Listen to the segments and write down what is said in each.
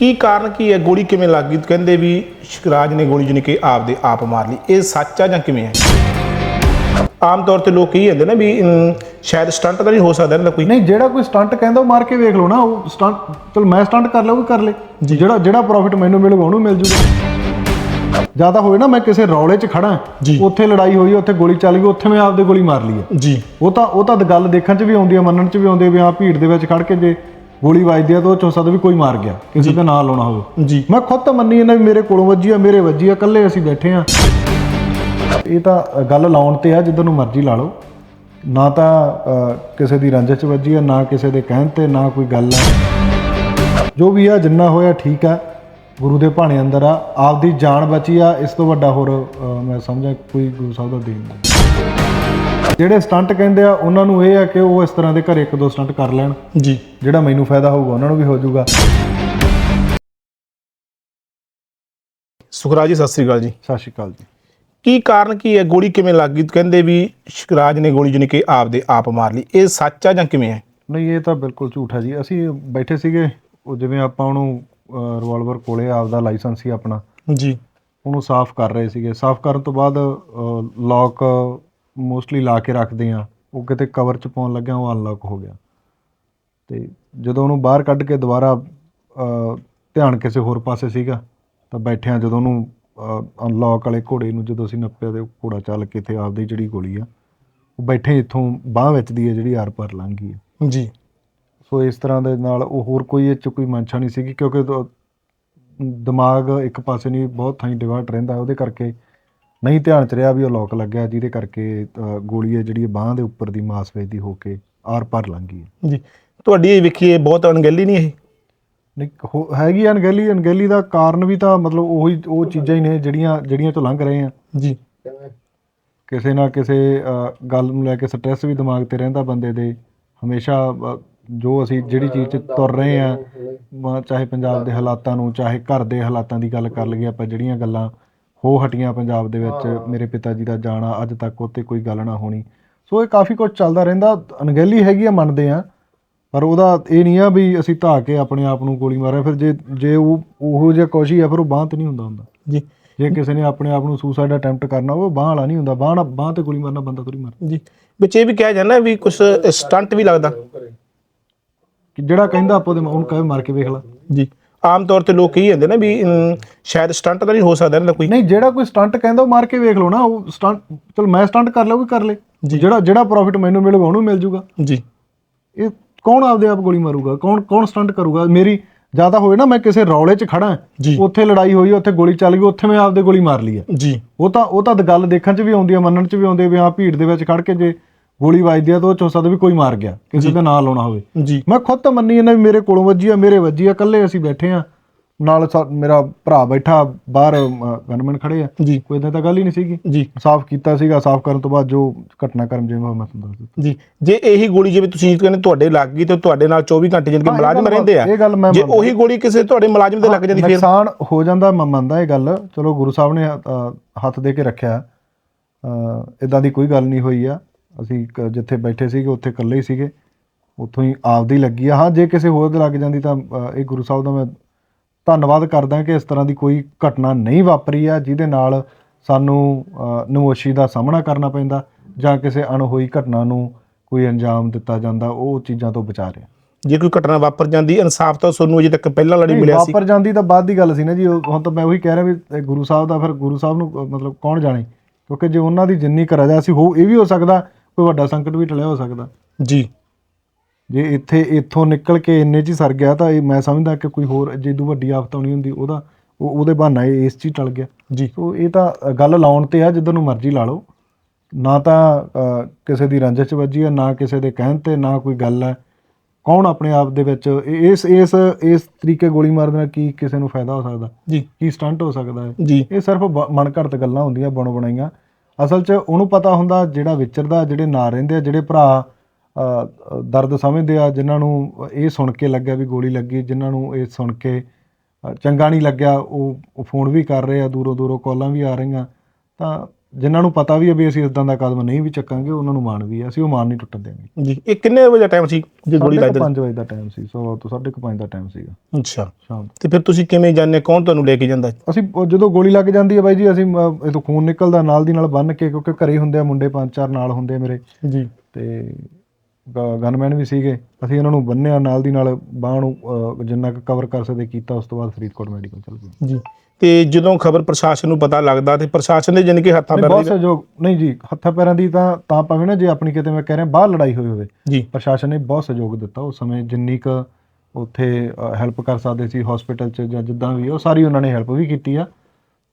ਕੀ ਕਾਰਨ ਕੀ ਹੈ? ਗੋਲੀ ਕਿਵੇਂ ਲੱਗ ਗਈ? ਕਹਿੰਦੇ ਵੀ ਸ਼ਿਕਰਾਜ ਨੇ ਗੋਲੀ ਜਾਣੀ ਕਿ ਆਪਦੇ ਆਪ ਮਾਰ ਲਈ। ਇਹ ਸੱਚ ਆ ਜਾਂ ਕਿਵੇਂ ਹੈ ਆਮ ਤੌਰ ਤੇ ਲੋਕ ਕਹੀ ਜਾਂਦੇ ਨੇ ਵੀ ਸ਼ਾਇਦ ਸਟੰਟ ਤਾਂ ਨਹੀਂ ਹੋ ਸਕਦਾ ਦਾ ਕੋਈ। ਨਹੀਂ ਜਿਹੜਾ ਕੋਈ ਸਟੰਟ ਕਹਿੰਦਾ ਉਹ ਮਾਰ ਕੇ ਵੇਖ ਲਓ ਨਾ। ਉਹ ਸਟੰਟ ਚਲ ਮੈਂ ਸਟੰਟ ਕਰ ਲਿਆ ਉਹ ਵੀ ਕਰ ਲੇ। ਜਿਹੜਾ ਜਿਹੜਾ ਪ੍ਰੋਫਿਟ ਮੈਨੂੰ ਮਿਲੂਗਾ ਉਹਨੂੰ ਮਿਲ ਜੂਗਾ। ਜ਼ਿਆਦਾ ਹੋਏ ਨਾ ਮੈਂ ਕਿਸੇ ਰੌਲੇ 'ਚ ਖੜਾ ਜੀ। ਉੱਥੇ ਲੜਾਈ ਹੋਈ ਉੱਥੇ ਗੋਲੀ ਚੱਲ ਗਈ ਉੱਥੇ ਮੈਂ ਆਪਦੇ ਗੋਲੀ ਮਾਰ ਲਈ ਹੈ। ਜੀ। ਉਹ ਤਾਂ ਉਹ ਤਾਂ ਗੱਲ ਦੇਖਣ 'ਚ ਵੀ ਆਉਂਦੀ ਹੈ ਮੰਨਣ 'ਚ ਵੀ ਆਉਂਦੀ ਹੈ ਵੀ ਹਾਂ ਭੀੜ ਦੇ ਵਿੱਚ ਖੜ ਕੇ ਜੇ ਗੋਲੀ ਵੱਜਦੀ ਆ ਤਾਂ ਉਹ ਚੋ ਸਕਦਾ ਵੀ ਕੋਈ ਮਾਰ ਗਿਆ। ਕਿਸੇ ਦੇ ਨਾਲ ਲਾਉਣਾ ਹੋਵੇ। ਜੀ। ਮੈਂ ਖੁਦ ਤਾਂ ਮੰਨੀ ਇਹਨਾਂ ਵੀ ਮੇਰੇ ਕੋਲੋਂ ਵੱਜੀ ਆ ਮੇਰੇ ਵੱਜੀ ਆ ਇਕੱਲੇ ਅਸੀਂ ਬੈਠੇ ਆ। ਇਹ ਤਾਂ ਗੱਲ ਲਾਉਣ ਤੇ ਆ ਜਿੱਦਾਂ ਨੂੰ ਮਰਜ਼ੀ ਲਾ ਲਓ। ਨਾ ਤਾਂ ਕਿਸੇ ਦੀ ਰੰਜਿਸ਼ 'ਚ ਵੱਜੀ ਆ ਨਾ ਕਿਸੇ ਦੇ ਕਹਿਣ ਤੇ ਨਾ ਕੋਈ ਗੱਲ ਆ। ਜੋ ਵੀ ਆ ਜਿੰਨਾ ਹੋਇਆ ਠੀਕ ਆ। ਗੁਰੂ ਦੇ ਭਾਣੇ ਅੰਦਰ ਆ। ਆਪਦੀ ਜਾਨ ਬਚੀ ਆ। ਇਸ ਤੋਂ ਵੱਡਾ ਹੋਰ ਮੈਂ ਸਮਝਾਂ ਕੋਈ ਗੁਰੂ ਸਾਹਿਬ ਦਾ ਦੇਣ ਨਹੀਂ। ਜਿਹੜੇ ਸਟੰਟ ਕਹਿੰਦੇ ਆ ਉਹਨਾਂ ਨੂੰ ਇਹ ਆ ਕਿ ਉਹ ਇਸ ਤਰ੍ਹਾਂ ਦੇ ਘਰੇ ਇੱਕ ਦੋ ਸਟੰਟ ਕਰ ਲੈਣ। ਜੀ। ਜਿਹੜਾ ਮੈਨੂੰ ਫਾਇਦਾ ਹੋਊਗਾ ਉਹਨਾਂ ਨੂੰ ਵੀ ਹੋ ਜਾਊਗਾ। ਸੁਖਰਾਜ ਜੀ ਸਤਿ ਸ੍ਰੀ ਅਕਾਲ ਜੀ। ਸਤਿ ਸ਼੍ਰੀ ਅਕਾਲ ਜੀ। ਕੀ ਕਾਰਨ ਕੀ ਹੈ? ਗੋਲੀ ਕਿਵੇਂ ਲੱਗ ਗਈ? ਕਹਿੰਦੇ ਵੀ ਸ਼ਿਕਰਾਜ ਨੇ ਗੋਲੀ ਜਾਣੀ ਕਿ ਆਪਦੇ ਆਪ ਮਾਰ ਲਈ। ਇਹ ਸੱਚ ਆ ਜਾਂ ਕਿਵੇਂ ਹੈ? ਨਹੀਂ ਇਹ ਤਾਂ ਬਿਲਕੁਲ ਝੂਠ ਹੈ ਜੀ। ਅਸੀਂ ਬੈਠੇ ਸੀਗੇ ਉਹ ਜਿਵੇਂ ਆਪਾਂ ਉਹਨੂੰ ਰਿਵਾਲਵਰ ਕੋਲੇ ਆਪਦਾ ਲਾਇਸੈਂਸ ਸੀ ਆਪਣਾ। ਜੀ। ਉਹਨੂੰ ਸਾਫ਼ ਕਰ ਰਹੇ ਸੀਗੇ। ਸਾਫ਼ ਕਰਨ ਤੋਂ ਬਾਅਦ ਲੌਕ ਮੋਸਟਲੀ ਲਾ ਕੇ ਰੱਖਦੇ ਆ ਉਹ ਕਿਤੇ ਕਵਰ ਚ ਪਾਉਣ ਲੱਗਿਆ ਉਹ ਅਨਲੌਕ ਹੋ ਗਿਆ। ਤੇ ਜਦੋਂ ਉਹਨੂੰ ਬਾਹਰ ਕੱਢ ਕੇ ਦੁਬਾਰਾ ਧਿਆਨ ਕਿਸੇ ਹੋਰ ਪਾਸੇ ਸੀਗਾ ਤਾਂ ਬੈਠਿਆਂ ਜਦੋਂ ਉਹਨੂੰ ਅਨਲੌਕ ਵਾਲੇ ਘੋੜੇ ਨੂੰ ਜਦੋਂ ਅਸੀਂ ਨੱਪਿਆ ਤੇ ਉਹ ਘੋੜਾ ਚੱਲ ਕੇ ਤੇ ਆਪਦੀ ਜਿਹੜੀ ਗੋਲੀ ਆ ਉਹ ਬੈਠੇ ਇੱਥੋਂ ਬਾਹ ਵਿੱਚ ਦੀ ਹੈ ਜਿਹੜੀ ਆਰ ਪਾਰ ਲੰਘ ਗਈ ਹੈ। ਜੀ। ਸੋ ਇਸ ਤਰ੍ਹਾਂ ਦੇ ਨਾਲ ਉਹ ਹੋਰ ਕੋਈ ਇਹ ਚ ਕੋਈ ਮਨਸ਼ਾ ਨਹੀਂ ਸੀਗੀ ਕਿਉਂਕਿ ਦਿਮਾਗ ਇੱਕ ਪਾਸੇ ਨਹੀਂ ਬਹੁਤ ਥਾਈਂ ਡਿਵਰਟ ਰਹਿੰਦਾ ਉਹਦੇ ਕਰਕੇ ਨਹੀਂ ਧਿਆਨ ਚ ਰਿਹਾ ਵੀ ਉਹ ਲੋਕ ਲੱਗਿਆ ਜਿਹਦੇ ਕਰਕੇ ਅ, ਗੋਲੀ ਹੈ ਜਿਹੜੀ ਬਾਹ ਦੇ ਉੱਪਰ ਦੀ ਮਾਸਪੇਸ਼ੀ ਹੋ ਕੇ ਆਰ ਪਾਰ ਲੰਘ ਗਈ ਹੈ। ਜੀ। ਤੁਹਾਡੀ ਇਹ ਵੇਖੀਏ ਬਹੁਤ ਅਣਗਹਿਲੀ ਨਹੀਂ ਇਹ? ਨਹੀਂ ਹੋ- ਹੈਗੀ ਆ ਅਣਗਹਿਲੀ ਅਣਗਹਿਲੀ ਦਾ ਕਾਰਨ ਵੀ ਤਾਂ ਮਤਲਬ ਉਹੀ ਉਹ ਚੀਜ਼ਾਂ ਹੀ ਨੇ ਜਿਹੜੀਆਂ ਜਿਹੜੀਆਂ ਤੋਂ ਲੰਘ ਰਹੇ ਆ। ਜੀ। ਕਿਸੇ ਨਾ ਕਿਸੇ ਅ, ਗੱਲ ਨੂੰ ਲੈ ਕੇ ਸਟ੍ਰੈਸ ਵੀ ਦਿਮਾਗ ਤੇ ਰਹਿੰਦਾ ਬੰਦੇ ਦੇ। ਹਮੇਸ਼ਾ ਅ, ਜੋ ਅਸੀਂ ਜਿਹੜੀ ਚੀਜ਼ 'ਚ ਤੁਰ ਰਹੇ ਆ ਚਾਹੇ ਪੰਜਾਬ ਦੇ ਹਾਲਾਤਾਂ ਨੂੰ ਚਾਹੇ ਘਰ ਦੇ ਹਾਲਾਤਾਂ ਦੀ ਗੱਲ ਕਰ ਲਈਏ ਆਪਾਂ ਜਿਹੜੀਆਂ ਗੱਲਾਂ ਹੋ ਹਟੀਆਂ ਪੰਜਾਬ ਦੇ ਵਿੱਚ ਮੇਰੇ ਪਿਤਾ ਜੀ ਦਾ ਜਾਣਾ ਅੱਜ ਤੱਕ ਉੱਤੇ ਕੋਈ ਗੱਲ ਨਾ ਹੋਣੀ। ਸੋ ਇਹ ਕਾਫੀ ਕੁਝ ਚੱਲਦਾ ਰਹਿੰਦਾ ਅਣਗਹਿਲੀ ਹੈਗੀ ਆ ਮੰਨਦੇ ਆ। ਪਰ ਉਹਦਾ ਇਹ ਨਹੀਂ ਆ ਵੀ ਅਸੀਂ ਧਾ ਕੇ ਆਪਣੇ ਆਪ ਨੂੰ ਗੋਲੀ ਮਾਰਿਆ ਫਿਰ ਜੇ ਜੇ ਉਹ ਉਹੋ ਜਿਹਾ ਹੀ ਆ ਫਿਰ ਉਹ ਬਾਂਹ ਤੇ ਨਹੀਂ ਹੁੰਦਾ ਹੁੰਦਾ। ਜੀ। ਜੇ ਕਿਸੇ ਨੇ ਆਪਣੇ ਆਪ ਨੂੰ ਸੁਸਾਈਡ ਅਟੈਂਪਟ ਕਰਨਾ ਉਹ ਬਾਂਹ ਵਾਲਾ ਨਹੀਂ ਹੁੰਦਾ ਬਾਂਹ ਬਾਂਹ ਤੇ ਗੋਲੀ ਮਾਰਨਾ ਬੰਦਾ ਥੋੜੀ ਮਾਰ। ਜੀ। ਵਿੱਚ ਇਹ ਵੀ ਕਿਹਾ ਜਾਂਦਾ ਵੀ ਕੁਝ ਸਟੰਟ ਵੀ ਲੱਗਦਾ। ਕਿ ਜਿਹੜਾ ਕਹਿੰਦਾ ਆਪਾਂ ਉਹਦੇ ਉਹਨੂੰ ਕਹੇ ਮਾਰ ਕੇ ਵੇਖ ਲਾ। ਜੀ। ਆਮ ਤੌਰ ਤੇ ਲੋਕ ਕਹੀ ਜਾਂਦੇ ਨੇ ਵੀ ਅਮ, ਸ਼ਾਇਦ ਸਟੰਟ ਤਾਂ ਨਹੀਂ ਹੋ ਸਕਦਾ ਇਹਨਾਂ ਦਾ ਕੋਈ। ਨਹੀਂ ਜਿਹੜਾ ਕੋਈ ਸਟੰਟ ਕਹਿੰਦਾ ਉਹ ਮਾਰ ਕੇ ਵੇਖ ਲਓ ਨਾ ਉਹ ਸਟੰਟ ਚਲ ਮੈਂ ਸਟੰਟ ਕਰ ਲਿਆ ਉਹ ਵੀ ਕਰ ਲੇ। ਜਿਹੜਾ ਜਿਹੜਾ ਪ੍ਰੋਫਿਟ ਮੈਨੂੰ ਮਿਲੂਗਾ ਉਹਨੂੰ ਮਿਲ ਜੂਗਾ। ਜੀ। ਇਹ ਕੌਣ ਆਪਦੇ ਆਪ ਗੋਲੀ ਮਾਰੂਗਾ? ਕੌਣ ਕੌਣ ਸਟੰਟ ਕਰੂਗਾ? ਮੇਰੀ ਜ਼ਿਆਦਾ ਹੋਏ ਨਾ ਮੈਂ ਕਿਸੇ ਰੌਲੇ 'ਚ ਖੜਾ ਜੀ। ਉੱਥੇ ਲੜਾਈ ਹੋਈ ਉੱਥੇ ਗੋਲੀ ਚੱਲ ਗਈ ਉੱਥੇ ਮੈਂ ਆਪਦੇ ਗੋਲੀ ਮਾਰ ਲਈ ਹੈ। ਜੀ। ਉਹ ਤਾਂ ਉਹ ਤਾਂ ਗੱਲ ਦੇਖਣ 'ਚ ਵੀ ਆਉਂਦੀ ਹੈ ਮੰਨਣ 'ਚ ਵੀ ਆਉਂਦੀ ਹੈ ਵੀ ਹਾਂ ਭੀੜ ਦੇ ਵਿੱਚ ਖੜ ਕੇ ਜੇ ਗੋਲੀ ਵੱਜਦੀ ਆ ਤਾਂ ਉਹ ਚੋ ਸਕਦਾ ਵੀ ਕੋਈ ਮਾਰ ਗਿਆ ਕਿਸੇ ਦੇ ਨਾਲ ਲਾਉਣਾ ਹੋਵੇ। ਜੀ। ਮੈਂ ਖੁਦ ਤਾਂ ਮੰਨੀ ਇਹਨਾਂ ਵੀ ਮੇਰੇ ਕੋਲੋਂ ਵੱਜੀ ਆ ਮੇਰੇ ਵੱਜੀ ਆ ਇਕੱਲੇ ਅਸੀਂ ਬੈਠੇ ਆ। ਨਾਲ ਮੇਰਾ ਭਰਾ ਬੈਠਾ ਬਾਹਰ ਗਨਮੈਨ ਖੜੇ ਆ। ਕੋਈ ਇਦਾਂ ਤਾਂ ਗੱਲ ਹੀ ਨਹੀਂ ਸੀਗੀ। ਜੀ। ਸਾਫ਼ ਕੀਤਾ ਸੀਗਾ ਸਾਫ਼ ਕਰਨ ਤੋਂ ਬਾਅਦ ਜੋ ਘਟਨਾਕ੍ਰਮ ਜਿਵੇਂ ਮੈਂ ਤੁਹਾਨੂੰ ਦੱਸ ਦਿੱਤਾ। ਜੀ। ਜੇ ਇਹੀ ਗੋਲੀ ਜਿਵੇਂ ਤੁਸੀਂ ਕਹਿੰਦੇ ਤੁਹਾਡੇ ਲੱਗ ਗਈ ਤੇ ਤੁਹਾਡੇ ਨਾਲ 24 ਘੰਟੇ ਜਿੰਨ ਕੇ ਹਾਂ, ਮੁਲਾਜ਼ਮ ਰਹਿੰਦੇ ਆ। ਜੇ। ਉਹੀ ਗੋਲੀ ਕਿਸੇ ਤੁਹਾਡੇ ਮੁਲਾਜ਼ਮ ਦੇ ਲੱਗ ਜਾਂਦੀ ਫਿਰ? ਨੁਕਸਾਨ ਹੋ ਜਾਂਦਾ ਮੈਂ ਮੰਨਦਾ ਇਹ ਗੱਲ। ਚਲੋ ਗੁਰੂ ਸਾਹਿਬ ਨੇ ਹੱਥ ਦੇ ਕੇ ਰੱਖਿਆ। ਇਦਾਂ ਦੀ ਕੋਈ ਗੱਲ ਨਹੀਂ ਹੋਈ ਆ। ਅਸੀਂ ਕ- ਜਿੱਥੇ ਬੈਠੇ ਸੀਗੇ ਉੱਥੇ ਇਕੱਲੇ ਹੀ ਸੀਗੇ। ਉੱਥੋਂ ਹੀ ਆਪਦੀ ਲੱਗੀ ਆ। ਹਾਂ ਜੇ ਕਿਸੇ ਹੋਰ ਦੇ ਲੱਗ ਜਾਂਦੀ ਤਾਂ ਅ, ਇਹ ਗੁਰੂ ਸਾਹਿਬ ਦਾ ਮੈਂ ਧੰਨਵਾਦ ਕਰਦਾ ਕਿ ਇਸ ਤਰ੍ਹਾਂ ਦੀ ਕੋਈ ਘਟਨਾ ਨਹੀਂ ਵਾਪਰੀ ਆ ਜਿਹਦੇ ਨਾਲ ਸਾਨੂੰ ਅ, ਨਮੋਸ਼ੀ ਦਾ ਸਾਹਮਣਾ ਕਰਨਾ ਪੈਂਦਾ ਜਾਂ ਕਿਸੇ ਅਣਹੋਈ ਘਟਨਾ ਨੂੰ ਕੋਈ ਅੰਜਾਮ ਦਿੱਤਾ ਜਾਂਦਾ ਉਹ ਚੀਜ਼ਾਂ ਤੋਂ ਬਚਾ ਰਿਹਾ। ਜੇ ਕੋਈ ਘਟਨਾ ਵਾਪਰ ਜਾਂਦੀ ਇਨਸਾਫ ਤਾਂ ਤੁਹਾਨੂੰ ਅਜੇ ਤੱਕ ਪਹਿਲਾਂ ਲੜੀ ਨਹੀਂ, ਮਿਲਿਆ ਸੀ। ਵਾਪਰ ਜਾਂਦੀ ਤਾਂ ਬਾਅਦ ਦੀ ਗੱਲ ਸੀ ਨਾ ਜੀ। ਉਹ- ਹੁਣ ਤਾਂ ਮੈਂ ਉਹੀ ਕਹਿ ਰਿਹਾ ਵੀ ਇਹ ਗੁਰੂ ਸਾਹਿਬ ਦਾ ਫਿਰ ਗੁਰੂ ਸਾਹਿਬ ਨੂੰ ਅ, ਮਤਲਬ ਕੌਣ ਜਾਣੇ? ਕਿਉਂਕਿ ਜੇ ਉਹਨਾਂ ਦੀ ਜਿੰਨੀ ਕੁ ਰਜਾ ਸੀ ਹੋ ਇਹ ਵੀ ਹੋ ਸਕਦਾ ਕੋਈ ਵੱਡਾ ਸੰਕਟ ਵੀ ਟਲਿਆ ਹੋ ਸਕਦਾ। ਜੀ। ਜੇ ਇੱਥੇ ਇੱਥੋਂ ਨਿਕਲ ਕੇ ਇੰਨੇ ਚ ਹੀ ਸਰ ਗਿਆ ਤਾਂ ਇਹ ਮੈਂ ਸਮਝਦਾ ਕਿ ਕੋਈ ਹੋਰ ਜਿੱਦੂ ਵੱਡੀ ਆਫਤ ਆਉਣੀ ਹੁੰਦੀ ਉਹਦਾ ਉਹ- ਉਹਦੇ ਬਹਾਨਾ ਇਹ ਇਸ ਚ ਹੀ ਟਲ ਗਿਆ। ਜੀ। ਸੋ ਇਹ ਤਾਂ ਗੱਲ ਲਾਉਣ ਤੇ ਆ ਜਿੱਦਾਂ ਨੂੰ ਮਰਜ਼ੀ ਲਾ ਲਓ। ਨਾ ਤਾਂ ਕਿਸੇ ਦੀ ਰੰਜਿਸ਼ ਚ ਵੱਜੀ ਆ ਨਾ ਕਿਸੇ ਦੇ ਕਹਿਣ ਤੇ ਨਾ ਕੋਈ ਗੱਲ ਹੈ ਕੌਣ ਆਪਣੇ ਆਪ ਦੇ ਵਿੱਚ ਇਸ ਇਸ ਇਸ ਤਰੀਕੇ ਗੋਲੀ ਮਾਰਨ ਨਾਲ ਕੀ ਕਿਸੇ ਨੂੰ ਫਾਇਦਾ ਹੋ ਸਕਦਾ? ਜੀ। ਕੀ ਸਟੰਟ ਹੋ ਸਕਦਾ ਹੈ? ਜੀ। ਇਹ ਸਿਰਫ ਮਨਘੜਤ ਗੱਲਾਂ ਹੁੰਦੀਆਂ ਬਣੋ ਬਣਾਈਆਂ। ਅਸਲ 'ਚ ਉਹਨੂੰ ਪਤਾ ਹੁੰਦਾ ਜਿਹੜਾ ਵਿਚਰਦਾ, ਜਿਹੜੇ ਨਾ ਰਹਿੰਦੇ ਆ, ਜਿਹੜੇ ਭਰਾ ਦਰਦ ਸਮਝਦੇ ਆ, ਜਿਨ੍ਹਾਂ ਨੂੰ ਇਹ ਸੁਣ ਕੇ ਲੱਗਿਆ ਵੀ ਗੋਲੀ ਲੱਗੀ, ਜਿਨ੍ਹਾਂ ਨੂੰ ਇਹ ਸੁਣ ਕੇ ਚੰਗਾ ਨਹੀਂ ਲੱਗਿਆ, ਉਹ ਉਹ ਫੋਨ ਵੀ ਕਰ ਰਹੇ ਆ ਦੂਰੋਂ ਦੂਰੋਂ ਕਾਲਾਂ ਵੀ ਆ ਰਹੀਆਂ, ਤਾਂ ਜਿਨ੍ਹਾਂ ਨੂੰ ਪਤਾ ਵੀ ਹੈ ਵੀ ਅਸੀਂ ਇਦਾਂ ਦਾ ਕਦਮ ਨਹੀਂ ਵੀ ਚੱਕਾਂਗੇ ਉਹਨਾਂ ਨੂੰ ਮਾਣ ਵੀ ਹੈ ਅਸੀਂ ਉਹ ਮਾਣ ਨਹੀਂ ਟੁੱਟਣ ਦੇਵਾਂਗੇ। ਜੀ ਇਹ ਕਿੰਨੇ ਵਜੇ ਟਾਈਮ ਸੀ ਜੇ ਗੋਲੀ ਲੱਗਦੀ 5 ਵਜੇ ਦਾ ਟਾਈਮ ਸੀ ਸੋ ਤੋਂ 5:30 ਦਾ ਟਾਈਮ ਸੀਗਾ। ਅੱਛਾ। ਸ਼ਾਮ। ਤੇ ਫਿਰ ਤੁਸੀਂ ਕਿਵੇਂ ਜਾਣਦੇ ਕੌਣ ਤੁਹਾਨੂੰ ਲੈ ਕੇ ਜਾਂਦਾ? ਅਸੀਂ ਜਦੋਂ ਗੋਲੀ ਲੱਗ ਜਾਂਦੀ ਹੈ ਬਾਈ ਜੀ ਅਸੀਂ ਇਹ ਤੋਂ ਖੂਨ ਨਿਕਲਦਾ ਨਾਲ ਦੀ ਨਾਲ ਬੰਨ ਕੇ ਕਿਉਂਕਿ ਘਰੇ ਹੁੰਦੇ ਆ ਮੁੰਡੇ ਪੰਜ ਚਾਰ ਨਾਲ ਹੁੰਦੇ ਆ ਮੇਰੇ। ਜੀ। ਤੇ ਗਨਮੈਨ ਵੀ ਸੀਗੇ। ਅਸੀਂ ਇਹਨਾਂ ਨੂੰ ਬੰਨਿਆ ਨਾਲ ਦੀ ਨਾਲ ਬਾਹ ਨੂੰ ਜਿੰਨਾ ਕੁ ਕਵਰ ਕਰ ਸਕਦੇ ਕੀਤਾ ਉਸ ਤੋਂ ਬਾਅਦ ਫਰੀਦਕੋਟ ਮੈਡੀਕਲ ਚਲ ਗਏ ਜੀ। ਤੇ ਜਦੋਂ ਖਬਰ ਪ੍ਰਸ਼ਾਸਨ ਨੂੰ ਪਤਾ ਲੱਗਦਾ ਤੇ ਪ੍ਰਸ਼ਾਸਨ ਦੇ ਜਾਣੀ ਕਿ ਹੱਥਾਂ ਨਹੀਂ, ਪੈਰਾਂ ਬਹੁਤ ਦੀ ਸਹਿਯੋਗ ਨਹੀਂ ਜੀ ਹੱਥਾਂ ਪੈਰਾਂ ਦੀ ਤਾਂ ਤਾਂ ਭਾਵੇਂ ਨਾ ਜੇ ਆਪਣੀ ਕਿਤੇ ਮੈਂ ਕਹਿ ਰਿਹਾ ਬਾਹਰ ਲੜਾਈ ਹੋਈ ਹੋਵੇ ਜੀ। ਪ੍ਰਸ਼ਾਸਨ ਨੇ ਬਹੁਤ ਸਹਿਯੋਗ ਦਿੱਤਾ ਉਸ ਸਮੇਂ ਜਿੰਨੀ ਕੁ ਉੱਥੇ ਹੈਲਪ ਕਰ ਸਕਦੇ ਸੀ ਹਸਪੀਟਲ 'ਚ ਜਾਂ ਜਿੱਦਾਂ ਵੀ ਉਹ ਸਾਰੀ ਉਹਨਾਂ ਨੇ ਹੈਲਪ ਵੀ ਕੀਤੀ ਆ।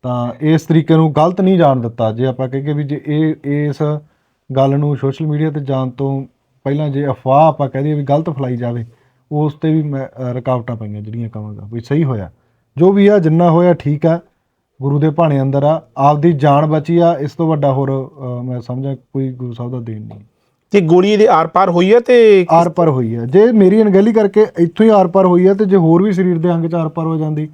ਤਾਂ ਇਸ ਤਰੀਕੇ ਨੂੰ ਗਲਤ ਨਹੀਂ ਜਾਣ ਦਿੱਤਾ। ਜੇ ਆਪਾਂ ਕਹੀਏ ਵੀ ਜੇ ਇਹ ਇਸ ਗੱਲ ਨੂੰ ਸੋਸ਼ਲ ਮੀਡੀਆ ਤੇ ਜਾਣ ਤੋਂ ਪਹਿਲਾਂ ਜੇ ਅਫਵਾਹ ਆਪਾਂ ਕਹਦੇ ਵੀ ਗਲਤ ਫੈਲਾਈ ਜਾਵੇ ਉਸ ਤੇ ਵੀ ਮੈਂ ਅ, ਰੁਕਾਵਟਾਂ ਪਈਆਂ ਜਿਹੜੀਆਂ ਕਹਾਂਗਾ ਵੀ ਸਹੀ ਹੋਇਆ। ਜੋ ਵੀ ਆ ਜਿੰਨਾ ਹੋਇਆ ਠੀਕ ਆ ਗੁਰੂ ਦੇ ਭਾਣੇ ਅੰਦਰ ਆ ਆਪਦੀ ਜਾਨ ਬਚੀ ਆ ਇਸ ਤੋਂ ਵੱਡਾ ਹੋਰ ਅ, ਮੈਂ ਸਮਝਾਂ ਕੋਈ ਗੁਰੂ ਸਾਹਿਬ ਦਾ ਦੇਣ ਨਹੀਂ। ਤੇ ਗੋਲੀ ਇਹਦੇ ਆਰ ਪਾਰ ਹੋਈ ਹੈ ਤੇ ਆਰ ਪਰ ਹੋਈ ਹੈ ਜੇ ਮੇਰੀ ਅਣਗਹਿਲੀ ਕਰਕੇ ਇੱਥੋਂ ਹੀ ਆਰ ਪਰ ਹੋਈ ਹੈ ਤੇ ਜੇ ਹੋਰ ਵੀ ਸਰੀਰ ਦੇ ਅੰਗ ਚ ਆਰ ਪਰ ਹੋ ਜਾਂਦੀ